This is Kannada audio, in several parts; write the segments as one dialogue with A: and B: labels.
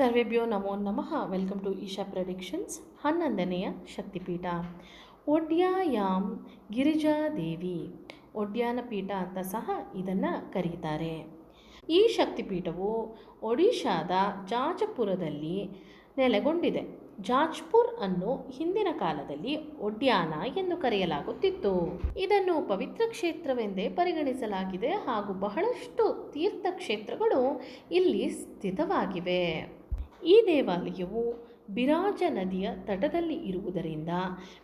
A: ಸರ್ವೇಭ್ಯೋ ನಮೋ ನಮಃ. ವೆಲ್ಕಮ್ ಟು ಈಶಾ ಪ್ರೊಡಿಕ್ಷನ್ಸ್ ಹನ್ನೊಂದನೆಯ ಶಕ್ತಿಪೀಠ. ಒಡ್ಯಾಯಾಮ್ ಗಿರಿಜಾದೇವಿ ಒಡ್ಯಾನ ಪೀಠ ಅಂತ ಸಹ ಇದನ್ನು ಕರೀತಾರೆ. ಈ ಶಕ್ತಿಪೀಠವು ಒಡಿಶಾದ ಜಾಜಪುರದಲ್ಲಿ ನೆಲೆಗೊಂಡಿದೆ. ಜಾಜ್ಪುರ್ ಅನ್ನು ಹಿಂದಿನ ಕಾಲದಲ್ಲಿ ಒಡ್ಯಾನ ಎಂದು ಕರೆಯಲಾಗುತ್ತಿತ್ತು. ಇದನ್ನು ಪವಿತ್ರ ಕ್ಷೇತ್ರವೆಂದೇ ಪರಿಗಣಿಸಲಾಗಿದೆ ಹಾಗೂ ಬಹಳಷ್ಟು ತೀರ್ಥಕ್ಷೇತ್ರಗಳು ಇಲ್ಲಿ ಸ್ಥಿತವಾಗಿವೆ. ಈ ದೇವಾಲಯವು ಬಿರಾಜ ನದಿಯ ತಟದಲ್ಲಿ ಇರುವುದರಿಂದ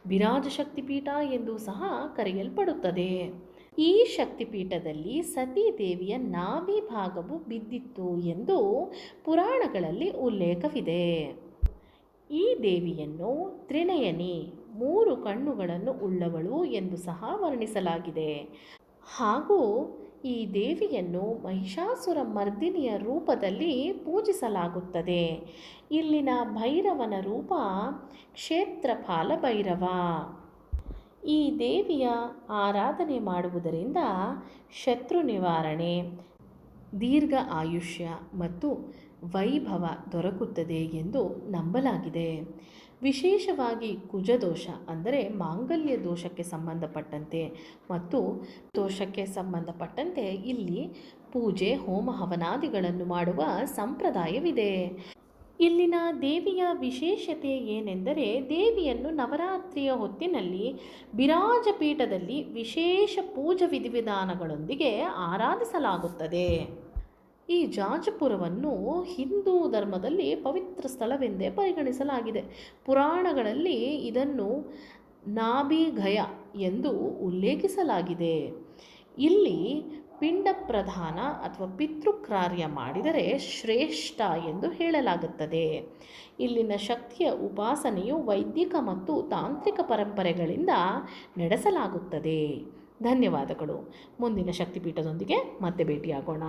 A: ಬಿರಾಜ ಶಕ್ತಿಪೀಠ ಎಂದು ಸಹ ಕರೆಯಲ್ಪಡುತ್ತದೆ. ಈ ಶಕ್ತಿಪೀಠದಲ್ಲಿ ಸತೀ ದೇವಿಯ ನಾಭಿ ಭಾಗವು ಬಿದ್ದಿತ್ತು ಎಂದು ಪುರಾಣಗಳಲ್ಲಿ ಉಲ್ಲೇಖವಿದೆ. ಈ ದೇವಿಯನ್ನು ತ್ರಿನಯನಿ, ಮೂರು ಕಣ್ಣುಗಳನ್ನು ಉಳ್ಳವಳು ಎಂದು ಸಹ ವರ್ಣಿಸಲಾಗಿದೆ. ಹಾಗೂ ಈ ದೇವಿಯನ್ನು ಮಹಿಷಾಸುರ ಮರ್ದಿನಿಯ ರೂಪದಲ್ಲಿ ಪೂಜಿಸಲಾಗುತ್ತದೆ. ಇಲ್ಲಿನ ಭೈರವನ ರೂಪ ಕ್ಷೇತ್ರಪಾಲ ಭೈರವ. ಈ ದೇವಿಯ ಆರಾಧನೆ ಮಾಡುವುದರಿಂದ ಶತ್ರು ನಿವಾರಣೆ, ದೀರ್ಘ ಆಯುಷ್ಯ ಮತ್ತು ವೈಭವ ದೊರಕುತ್ತದೆ ಎಂದು ನಂಬಲಾಗಿದೆ. ವಿಶೇಷವಾಗಿ ಕುಜದೋಷ ಅಂದರೆ ಮಾಂಗಲ್ಯ ದೋಷಕ್ಕೆ ಸಂಬಂಧಪಟ್ಟಂತೆ ಮತ್ತು ದೋಷಕ್ಕೆ ಸಂಬಂಧಪಟ್ಟಂತೆ ಇಲ್ಲಿ ಪೂಜೆ, ಹೋಮ, ಹವನಾದಿಗಳನ್ನು ಮಾಡುವ ಸಂಪ್ರದಾಯವಿದೆ. ಇಲ್ಲಿನ ದೇವಿಯ ವಿಶೇಷತೆ ಏನೆಂದರೆ ದೇವಿಯನ್ನು ನವರಾತ್ರಿಯ ಹೊತ್ತಿನಲ್ಲಿ ಬಿರಾಜಪೀಠದಲ್ಲಿ ವಿಶೇಷ ಪೂಜಾ ವಿಧಿವಿಧಾನಗಳೊಂದಿಗೆ ಆರಾಧಿಸಲಾಗುತ್ತದೆ. ಈ ಜಾಜಪುರವನ್ನು ಹಿಂದೂ ಧರ್ಮದಲ್ಲಿ ಪವಿತ್ರ ಸ್ಥಳವೆಂದೇ ಪರಿಗಣಿಸಲಾಗಿದೆ. ಪುರಾಣಗಳಲ್ಲಿ ಇದನ್ನು ನಾಭಿಗಯ ಎಂದು ಉಲ್ಲೇಖಿಸಲಾಗಿದೆ. ಇಲ್ಲಿ ಪಿಂಡ ಪ್ರಧಾನ ಅಥವಾ ಪಿತೃಕಾರ್ಯ ಮಾಡಿದರೆ ಶ್ರೇಷ್ಠ ಎಂದು ಹೇಳಲಾಗುತ್ತದೆ. ಇಲ್ಲಿನ ಶಕ್ತಿಯ ಉಪಾಸನೆಯು ವೈದಿಕ ಮತ್ತು ತಾಂತ್ರಿಕ ಪರಂಪರೆಗಳಿಂದ ನಡೆಸಲಾಗುತ್ತದೆ. ಧನ್ಯವಾದಗಳು. ಮುಂದಿನ ಶಕ್ತಿಪೀಠದೊಂದಿಗೆ ಮತ್ತೆ ಭೇಟಿಯಾಗೋಣ.